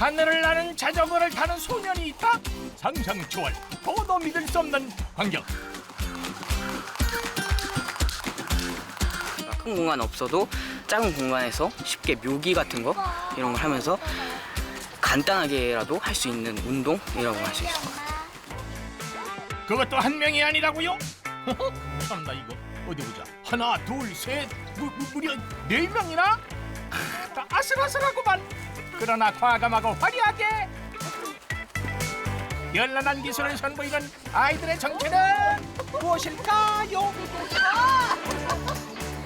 하늘을 나는 자전거를 타는 소년이 있다? 상상 초월 보도 믿을 수 없는 광경 큰 공간 없어도 작은 공간에서 쉽게 묘기 같은 거 이런 걸 하면서 간단하게라도 할 수 있는 운동이라고 할 수 있을 것 같아요. 그것도 한 명이 아니라고요? 참나 이거 어디 보자 하나 둘 셋 무려 네 명이나? 다 아슬아슬하구만 그러나 과감하고 화려하게 연란한 기술을 선보이는 아이들의 정체는 무엇일까요?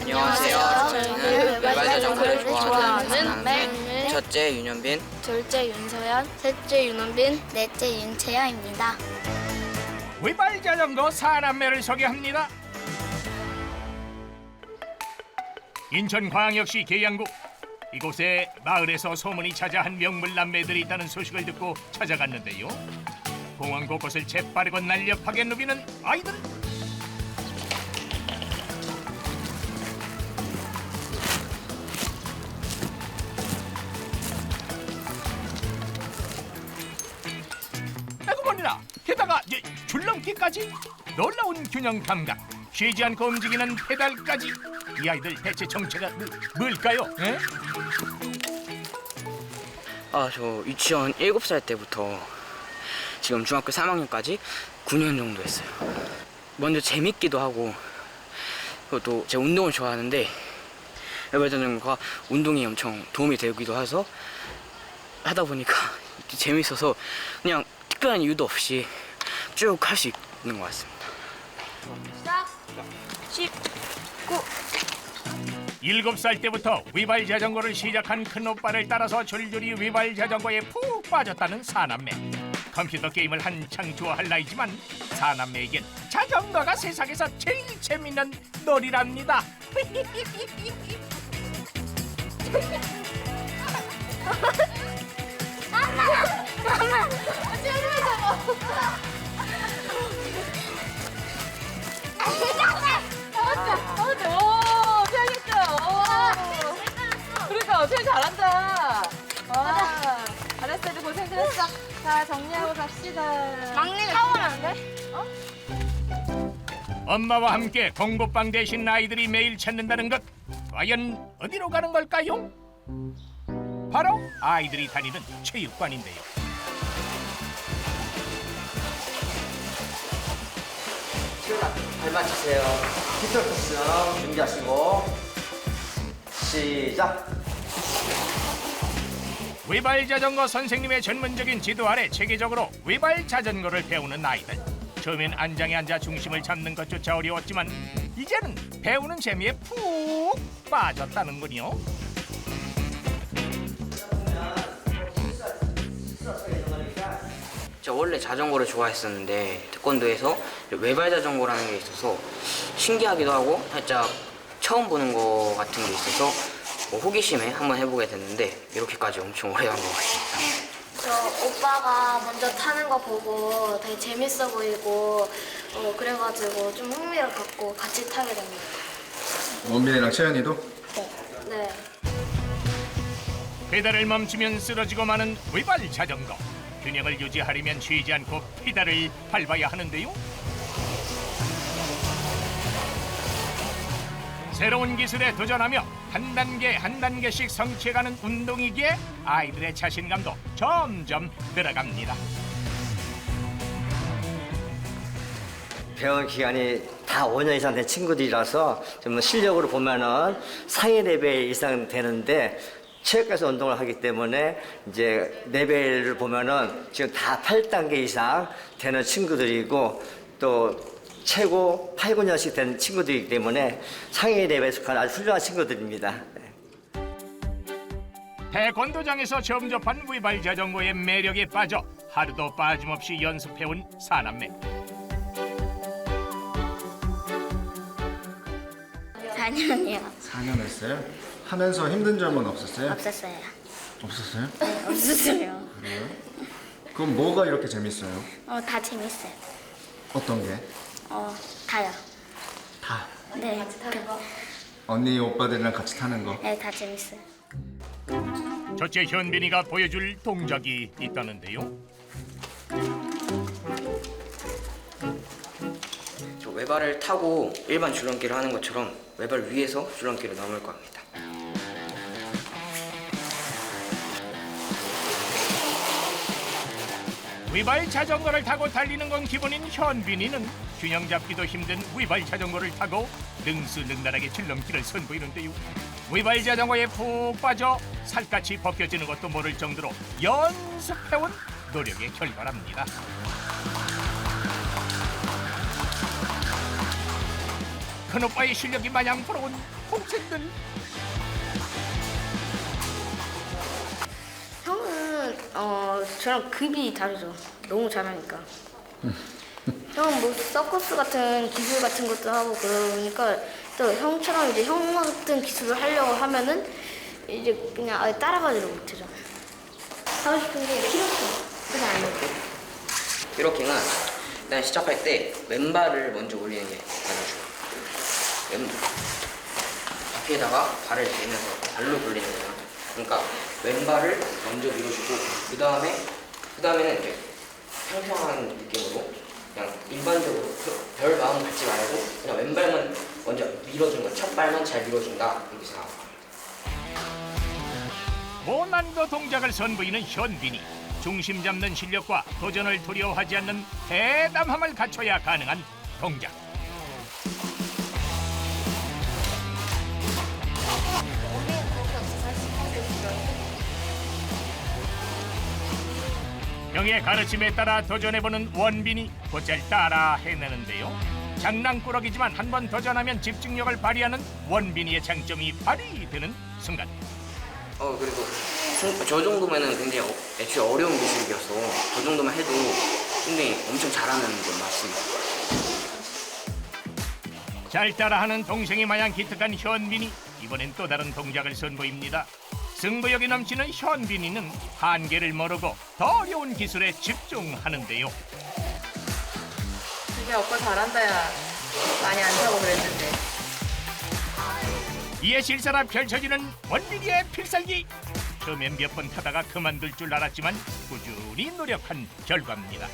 안녕하세요. 저는 외발 자전거를 좋아하는 남매 첫째 윤현빈, 둘째 윤소연, 셋째 윤원빈, 넷째 윤채영입니다. 외발 자전거 사남매를 소개합니다. 인천광역시 계양구 이곳에 마을에서 소문이 찾아 한 명물 남매들이 있다는 소식을 듣고 찾아갔는데요. 공원 곳곳을 재빠르고 날렵하게 누비는 아이들. 에고머니라 게다가 이 줄넘기까지 놀라운 균형 감각 쉬지 않고 움직이는 페달까지 이 아이들 대체 정체가 뭐- 뭘까요? 에? 아, 저 유치원 7살 때부터 지금 중학교 3학년까지 9년 정도 했어요. 먼저 재밌기도 하고 그것도 제가 운동을 좋아하는데 외발 자전거가 운동에 엄청 도움이 되기도 해서 하다 보니까 재밌어서 그냥 특별한 이유도 없이 쭉 할 수 있는 것 같습니다. 일곱 살 때부터 위발 자전거를 시작한 큰 오빠를 따라서 줄줄이 위발 자전거에 푹 빠졌다는 사남매. 컴퓨터 게임을 한창 좋아할 나이지만 사남매에겐 자전거가 세상에서 제일 재밌는 놀이랍니다. 오, 자, 정리하고 갑시다. 막내가 안 돼? 엄마와 함께 공부방 대신 아이들이 매일 찾는다는 것 과연 어디로 가는 걸까요? 바로 아이들이 다니는 체육관인데요. 발 맞추세요. 히터 코스 준비하시고 시작. 위발 자전거 선생님의 전문적인 지도 아래 체계적으로 위발 자전거를 배우는 아이들. 처음엔 안장에 앉아 중심을 잡는 것조차 어려웠지만 이제는 배우는 재미에 푹 빠졌다는군요. 제가 원래 자전거를 좋아했었는데 태권도에서 외발 자전거라는 게 있어서 신기하기도 하고 살짝 처음 보는 거 같은 게 있어서 뭐 호기심에 한번 해보게 됐는데 이렇게까지 엄청 오래 간것 같습니다. 저 오빠가 먼저 타는 거 보고 되게 재밌어 보이고 어, 그래가지고 좀 흥미를 갖고 같이 타게 됩니다. 원빈이랑 채연이도 네. 페달을 멈추면 쓰러지고 마는 위발 자전거. 균형을 유지하려면 쉬지 않고 페달을 밟아야 하는데요. 새로운 기술에 도전하며 한 단계 한 단계씩 성취해가는 운동이기에 아이들의 자신감도 점점 늘어갑니다. 배운 기간이 다 5년 이상 된 친구들이라서 좀 실력으로 보면은 상위 레벨 이상 되는데 체육관에서 운동을 하기 때문에 이제 레벨을 보면은 지금 다 8단계 이상 되는 친구들이고 또 최고 8, 9년씩 된 친구들이기 때문에 상위 레벨에 속한 아주 훌륭한 친구들입니다. 네. 태권도장에서 처음 접한 위발 자전거의 매력에 빠져 하루도 빠짐없이 연습해온 사남매. 4년이요. 4년 했어요. 하면서 힘든 점은 없었어요? 없었어요. 없었어요? 네, 없었어요. 그래요? 그럼 뭐가 이렇게 재밌어요? 어, 다 재밌어요. 어떤 게? 어, 다요. 다. 네. 그, 언니 오빠들이랑 같이 타는 거. 네, 다 재밌어요. 첫째 현빈이가 보여줄 동작이 있다는데요. 저 외발을 타고 일반 줄넘기를 하는 것처럼 외발 위에서 줄넘기를 넘을 겁니다. 위발 자전거를 타고 달리는 건 기본인 현빈이는 균형 잡기도 힘든 위발 자전거를 타고 능수능란하게 줄넘기를 선보이는데요. 위발 자전거에 푹 빠져 살갗이 벗겨지는 것도 모를 정도로 연습해온 노력의 결과랍니다. 큰오빠의 실력이 마냥 부러운 동생들 형은 어 저랑 급이 다르죠. 너무 잘하니까. 형은 뭐 서커스 같은 기술 같은 것도 하고 그러니까 또 형처럼 이제 형 같은 기술을 하려고 하면은 이제 그냥 아예 따라가지를 못하죠. 하고 싶은 게 그냥 안 먹고. 이렇게는 일단 시작할 때 왼발을 먼저 올리는 게 가장 좋아요. 왼 앞에다가 발을 대면서 발로 돌리는 거예요. 그러니까 왼발을 먼저 밀어주고 그 다음에 그 다음에는 이제 평평한 느낌으로 그냥 일반적으로 그별 마음 갖지 말고 그냥 왼발만 먼저 밀어주는 거, 첫 발만 잘 밀어준다 이렇게 생각합니다. 고난도 동작을 선보이는 현빈이 중심 잡는 실력과 도전을 두려워하지 않는 대담함을 갖춰야 가능한 동작. 형의 가르침에 따라 도전해보는 원빈이 곧잘 따라 해내는데요. 장난꾸러기지만 한 번 도전하면 집중력을 발휘하는 원빈이의 장점이 발휘되는 순간. 어 그리고 저- 저 정도면은 굉장히 어, 애초에 어려운 기술이어서 저 정도만 해도 굉장히 엄청 잘하는 건 맞습니다. 잘 따라하는 동생이 마냥 기특한 현빈이 이번엔 또 다른 동작을 선보입니다. 승부욕이 넘치는 현빈이는 한계를 모르고 더 어려운 기술에 집중하는데요. 이게 오빠 잘한다 야 많이 안 타고 그랬는데 이에 실사라 펼쳐지는 원빈이의 필살기. 처음엔 몇 번 타다가 그만둘 줄 알았지만 꾸준히 노력한 결과입니다.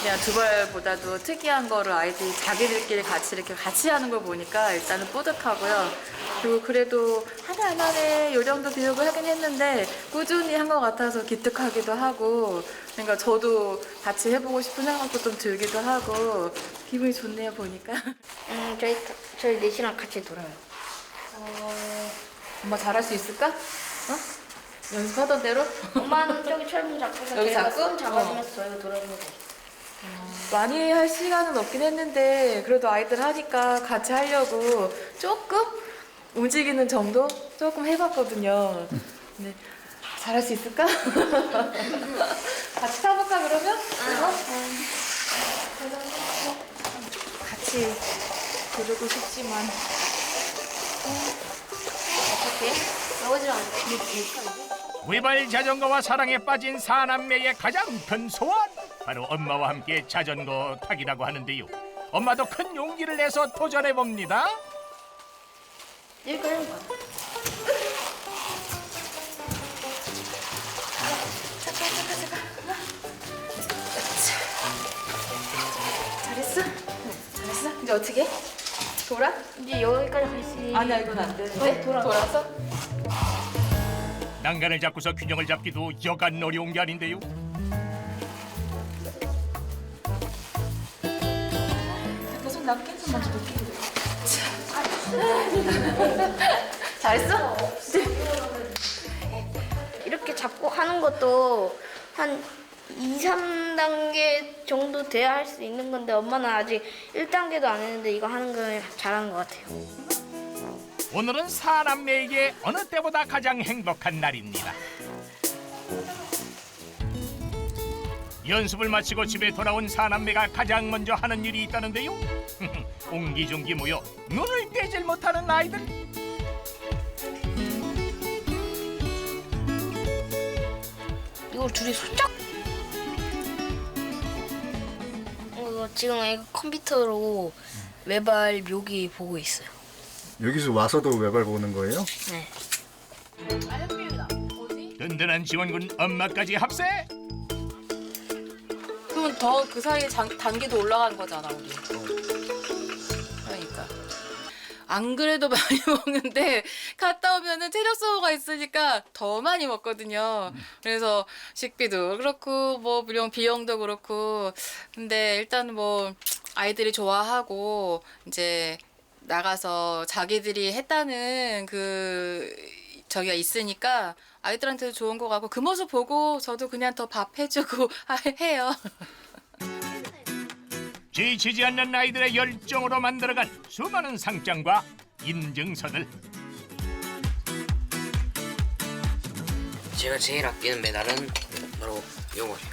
그냥 두발보다도 특이한 거를 아이들이 자기들끼리 같이 이렇게 같이 하는 걸 보니까 일단은 뿌듯하고요. 그리고 그래도 하나하나에 요 정도 교육을 하긴 했는데 꾸준히 한 것 같아서 기특하기도 하고 그러니까 저도 같이 해보고 싶은 생각도 좀 들기도 하고 기분이 좋네요 보니까. 음 저희 저희 넷이랑 같이 놀아요. 엄마 잘할 수 있을까? 어? 연습하던 대로? 엄마는 저기 철문 잡고서 여기 제가 잡고? 손 잡아주면서 저희가 놀아주면 돼요. 많이 할 시간은 없긴 했는데 그래도 아이들 하니까 같이 하려고 조금 움직이는 정도 조금 해봤거든요. 근데 잘할 수 있을까? 같이 타볼까 그러면? 어? 같이 부르고 싶지만 어떻게? 나오지랑 않네. 외발 자전거와 사랑에 빠진 사남매의 가장 큰 소원 바로 엄마와 함께 자전거 타기라고 하는데요. 엄마도 큰 용기를 내서 도전해 봅니다. 봐. 잘했어? 잘했어? 이제 어떻게? 돌아? 이제 여기까지 갈수 있는. 아니야 이건 안 되는데 돌아. 돌아서? 난간을 잡고서 균형을 잡기도 여간 어려운 게 아닌데요. 손 낮게 좀 먼저 놓게 잘했어? 이렇게 잡고 하는 것도 한 2, 3단계 정도 돼야 할 수 있는 건데 엄마는 아직 1단계도 안 했는데 이거 하는 걸 잘하는 것 같아요. 오늘은 사남매에게 어느 때보다 가장 행복한 날입니다. 연습을 마치고 집에 돌아온 사남매가 가장 먼저 하는 일이 있다는데요. 옹기종기 모여 눈을 떼질 못하는 아이들. 이걸 둘이 손잡. 어, 지금 이거 컴퓨터로 외발 묘기 보고 있어요. 여기서 와서도 외발 보는 거예요? 네. 든든한 지원군 엄마까지 합세 그러면 더 그 사이에 장- 단계도 올라간 거잖아 우리. 그러니까 안 그래도 많이 먹는데 갔다 오면은 체력 소모가 있으니까 더 많이 먹거든요. 그래서 식비도 그렇고 뭐 물론 비용도 그렇고 근데 일단 뭐 아이들이 좋아하고 이제 나가서 자기들이 했다는 그 저기가 있으니까 아이들한테도 좋은 거 같고 그 모습 보고 저도 그냥 더 밥 해주고 해요. 지치지 않는 아이들의 열정으로 만들어간 수많은 상장과 인증서들 제가 제일 아끼는 메달은 바로 요거예요.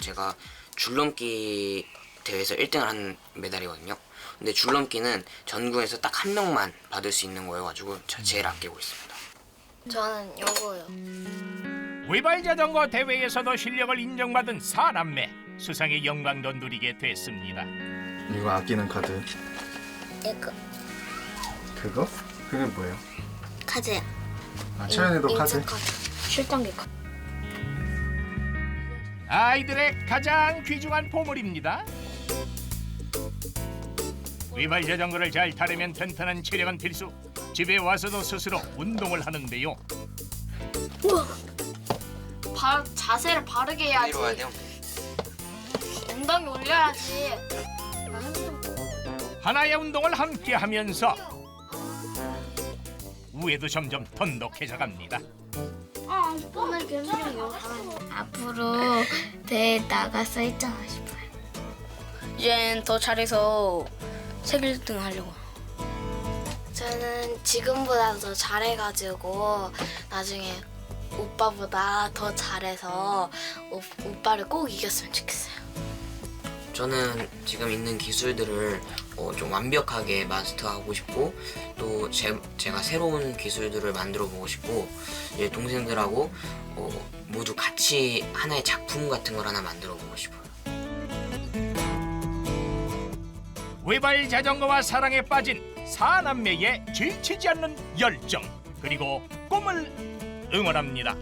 제가 줄넘기 대회에서 1등을 한 메달이거든요. 근데 줄넘기는 전국에서 딱 한 명만 받을 수 있는 거여가지고 제가 제일 아끼고 있습니다. 저는 요거요. 위발 자전거 대회에서도 실력을 인정받은 사남매 수상의 영광도 누리게 됐습니다. 이거 아끼는 카드. 이거 그거? 그게 뭐예요? 카드야. 아, 채연이도 카드. 출단기 카드. 아이들의 가장 귀중한 보물입니다. 위발 자전거를 잘 타려면 튼튼한 체력은 필수. 집에 와서도 스스로 운동을 하는데요. 바, 자세를 바르게 해야지. 이리 와야 돼요. 엉덩이 올려야지. 하나의 운동을 함께 하면서 우애도 점점 돈독해져 갑니다. 아, 오늘 괜찮아요. 앞으로 대회 나가서 있잖아 싶어요. 이젠 더 잘해서 세계 1등 하려고. 저는 지금보다 더 잘해가지고 나중에 오빠보다 더 잘해서 오, 오빠를 꼭 이겼으면 좋겠어요. 저는 지금 있는 기술들을 어, 좀 완벽하게 마스터하고 싶고 또 제, 제가 새로운 기술들을 만들어 보고 싶고 이제 동생들하고 어, 모두 같이 하나의 작품 같은 걸 하나 만들어 보고 싶어요. 외발 자전거와 사랑에 빠진 사남매의 지치지 않는 열정 그리고 꿈을 응원합니다.